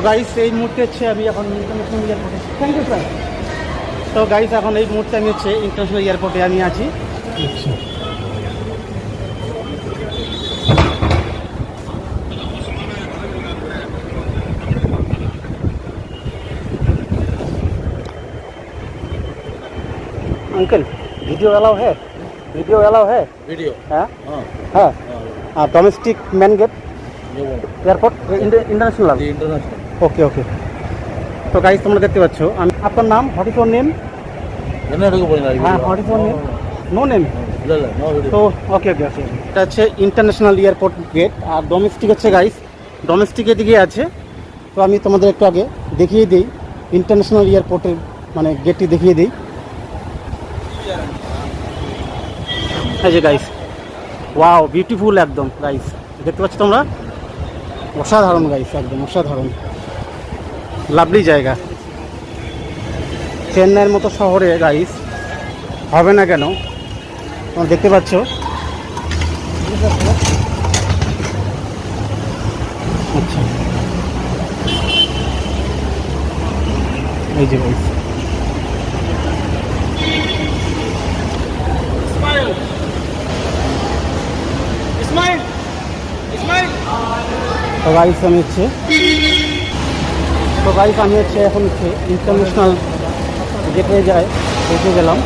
Guys এই মুহূর্তে হচ্ছে আমি এখন ইন্টারন্যাশনাল এয়ারপোর্টে থ্যাংক ইউ স্যার তো গাইস এখন এই মুহূর্তে আমি হচ্ছে ইন্টারন্যাশনাল এয়ারপোর্টে আমি আছি আচ্ছা अंकल वीडियो अलाउ है वीडियो अलाउ है वीडियो हाँ हाँ हाँ हाँ डोमेस्टिक मैन गेट ये बोलो এয়ারপোর্ট ইন্টারন্যাশনাল ये इंटरनेशनल okay okay তো গাইজ তোমরা দেখতে পাচ্ছ আমি আপনার নাম হোয়াট নেম হ্যাঁ হোয়াট নেম নো নেম তো ওকে ওকে ওকে এটা হচ্ছে ইন্টারন্যাশনাল এয়ারপোর্ট গেট আর ডোমেস্টিক হচ্ছে গাইস ডোমেস্টিক এদিকে আছে। তো আমি তোমাদের একটু আগে দেখিয়ে দিই ইন্টারন্যাশনাল এয়ারপোর্টের মানে গেটটি দেখিয়ে দিই। এই যে গাইস ওয়াও বিউটিফুল একদম গাইস দেখতে পাচ্ছ তোমরা? অসাধারণ গাইস একদম অসাধারণ। লাভলি জায়গা। চেন্নাইয়ের মতো শহরে গাইস হবে না কেন? তোমরা দেখতে পাচ্ছ। আচ্ছা। এই যে গাইস তো গাইস আমি হচ্ছে তো গাইস আমি হচ্ছে এখন ইন্টারন্যাশনাল গেটে যাই পৌঁছে গেলাম।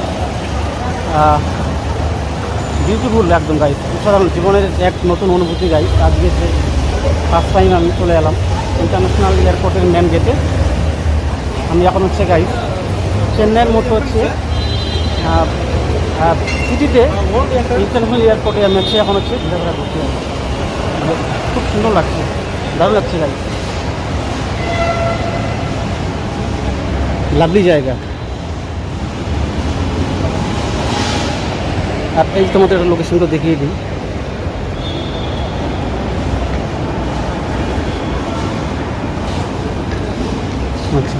বিউটিফুল একদম গাইস অসাধারণ জীবনের এক নতুন অনুভূতি গাইস আজকে ফার্স্ট টাইম আমি চলে এলাম ইন্টারন্যাশনাল এয়ারপোর্টের মেন গেটে আমি এখন হচ্ছে গাইস চেন্নাইয়ের মতো হচ্ছে সিটিতে ইন্টারন্যাশনাল এয়ারপোর্টে আমি হচ্ছে এখন হচ্ছে। খুব সুন্দর লাগছে। দারুণ লাগছে গাইস লাভলি জায়গা। আর এই তোমাদের লোকেশনটা দেখিয়ে দিই। আচ্ছা।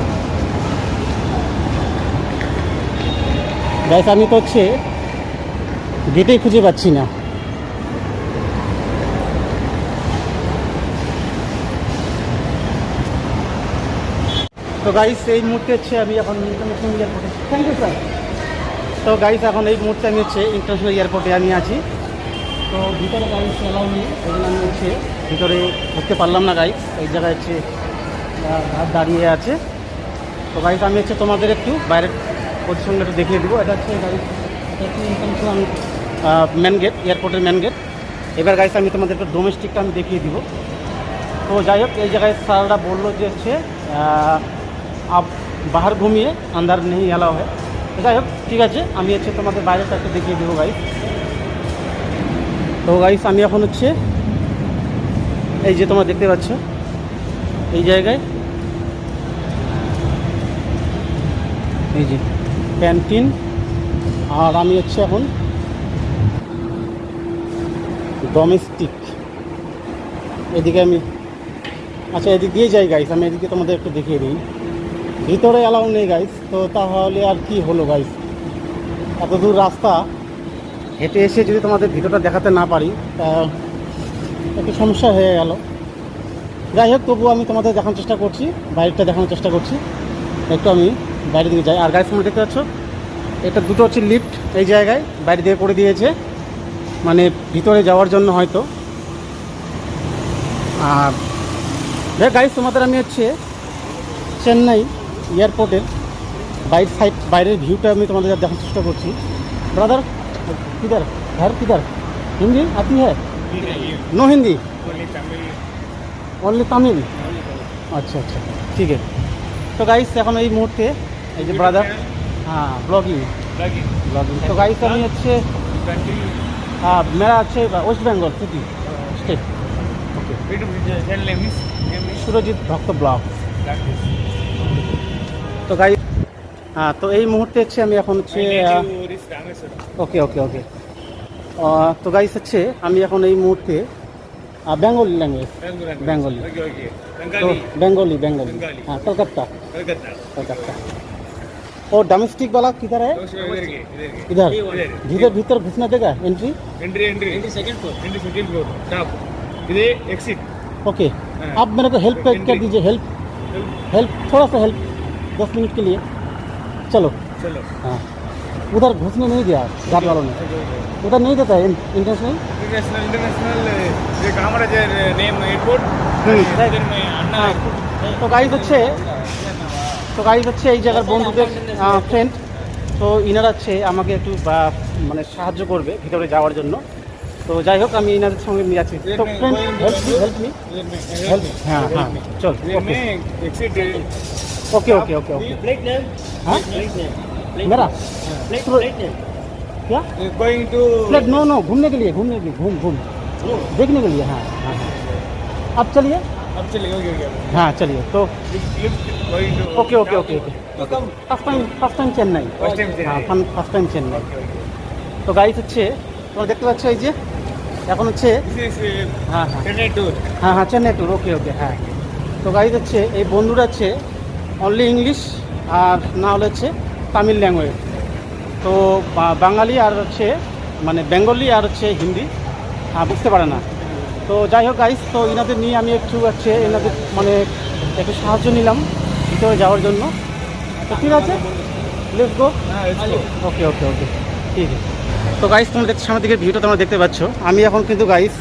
আমি তো হচ্ছে গেটেই খুঁজে পাচ্ছি না। তো গাইস এই মুহূর্তে হচ্ছে আমি এখন ইন্টারন্যাশনাল এয়ারপোর্টে থ্যাংক ইউ স্যার তো গাইস এখন এই মুহূর্তে আমি হচ্ছে ইন্টারন্যাশনাল এয়ারপোর্টে আমি আছি। তো ভিতরে গাইস এলাও নেই আমি হচ্ছে ভিতরে ঢুকতে পারলাম না গাইস এই জায়গায় হচ্ছে দাঁড়িয়ে আছে। তো গাইস আমি হচ্ছে তোমাদের একটু বাইরের পজিশনটা একটু দেখিয়ে দেবো। এটা হচ্ছে গাইস এটা হচ্ছে ইন্টারন্যাশনাল মেন গেট এয়ারপোর্টের মেন গেট এবার গাইস আমি তোমাদের একটু ডোমেস্টিকটা আমি দেখিয়ে দিব। তো যাই হোক, এই জায়গায় স্যাররা বলল যে হচ্ছে আপ বাহার ঘুমিয়ে আন্দার নেই এলাও হয় যাই হোক, ঠিক আছে, আমি হচ্ছে তোমাদের বাইরেটা একটু দেখিয়ে দেবো গাইস তো গাইস আমি এখন হচ্ছে এই যে তোমরা দেখতে পাচ্ছ, এই জায়গায় এই যে ক্যান্টিন, আর আমি হচ্ছে এখন ডোমেস্টিক এদিকে আমি আচ্ছা এদিক দিয়ে যাই গাইস আমি এদিকে তোমাদের একটু দেখিয়ে দিই। ভিতরে অ্যালাউ নেই গাইস তো তাহলে আর কি হলো গাইস এত দূর রাস্তা, হেঁটে এসে যদি তোমাদের ভিতরটা দেখাতে না পারি, তা একটু সমস্যা হয়ে গেল। যাই হোক, তবুও আমি তোমাদের দেখানোর চেষ্টা করছি বাইরেটা দেখানোর চেষ্টা করছি। একটু আমি বাইরের দিকে যাই। আর গাইস তোমরা দেখতে পাচ্ছ? এটা দুটো হচ্ছে লিফট এই জায়গায়, বাইরে দিয়ে করে দিয়েছে। মানে ভিতরে যাওয়ার জন্য হয়তো। আর গাইস তোমাদের আমি হচ্ছে চেন্নাই এয়ারপোর্টের বাইর সাইড বাইরের ভিউটা আমি তোমাদের দেখার চেষ্টা করছি ব্রাদার কিধার घर किधर हिंदी आती है नो हिंदी ओनली तमिल আচ্ছা আচ্ছা ঠিক আছে তো গাইস এখন এই মুহূর্তে এই যে ব্রাদার হ্যাঁ ব্লগিং ব্লগিং তো গাইস আমি হচ্ছে হ্যাঁ মেরা আছে West Bengal city state okay Surajit Bhakta vlog তো গাই হ্যাঁ তো এই মুহূর্তে হচ্ছে আমি এখন হচ্ছে ওকে ওকে ওকে তো গাইস হচ্ছে আমি এখন এই মুহূর্তে বেঙ্গলি ল্যাঙ্গুয়েজ বেঙ্গলি তো বেঙ্গলি বেঙ্গলি हाँ कलकत्ता कलकत्ता और डोमेस्टिक वाला किधर है इधर भीतर भीतर घुसना देगा entry entry entry entry second floor entry second floor top इधर एक्सिट ओके हाँ। आप मेरे को हेल्प कर Entry. दीजिए हेल्प हेल्प थोड़ा सा हेल्प दस मिनट के लिए चलो चलो हाँ उधर घुसने नहीं दिया गार्ड वालों ने उधर नहीं देता है इंटरनेशनल इंटरनेशनल इंटरनेशनल যে কামারাজের নেম এয়ারপোর্ট হুম। এদের মেয়ে আন্না হ্যাঁ তো গাইজ হচ্ছে তো গাইজ হচ্ছে এই জায়গার বন্ধুদের ফ্রেন্ড তো ইনারা হচ্ছে আমাকে একটু বা, মানে সাহায্য করবে ভিতরে যাওয়ার জন্য তো যাই হোক আমি ইনাদের সঙ্গে নিয়ে যাচ্ছি তো friend help me help me help হ্যাঁ হ্যাঁ চল ये ओके में exit okay okay okay okay flight name हाँ मेरा क्या going to flat no no घूमने के लिए घूमने के लिए घूम घूम देखने के लिए हाँ हाँ अब चलिए अब चलिए ओके ओके हाँ चलिए तो lift going to okay okay okay okay first time first time Chennai First time হ্যাঁ Chennai. ফার্স্ট টাইম চেন্নাই তো গাইড হচ্ছে তোমরা দেখতে পাচ্ছ এই যে এখন হচ্ছে दिस इज হ্যাঁ হ্যাঁ चेन्नई टूर হ্যাঁ হ্যাঁ চেন্নাই ট্যুর ওকে ওকে হ্যাঁ তো গাইড হচ্ছে এই বন্ধুরা হচ্ছে অনলি ইংলিশ আর না হলে হচ্ছে তামিল ল্যাঙ্গুয়েজ তো বাঙালি আর হচ্ছে মানে বেঙ্গলি আর হচ্ছে হিন্দি বুঝতে পারে না। তো যাই হোক গাইস তো এনাদের নিয়ে আমি একটু হচ্ছে এনাদের মানে একটু সাহায্য নিলাম ভিতরে যাওয়ার জন্য। তো ঠিক আছে? লেট গো ওকে ওকে ওকে ঠিক আছে। তো গাইস তোমরা দেখছ সামনের দিকে ভিউটা তোমরা দেখতে পাচ্ছ। আমি এখন কিন্তু গাইস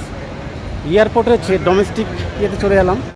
এয়ারপোর্টের হচ্ছে ডোমেস্টিক ইয়েতে চলে এলাম।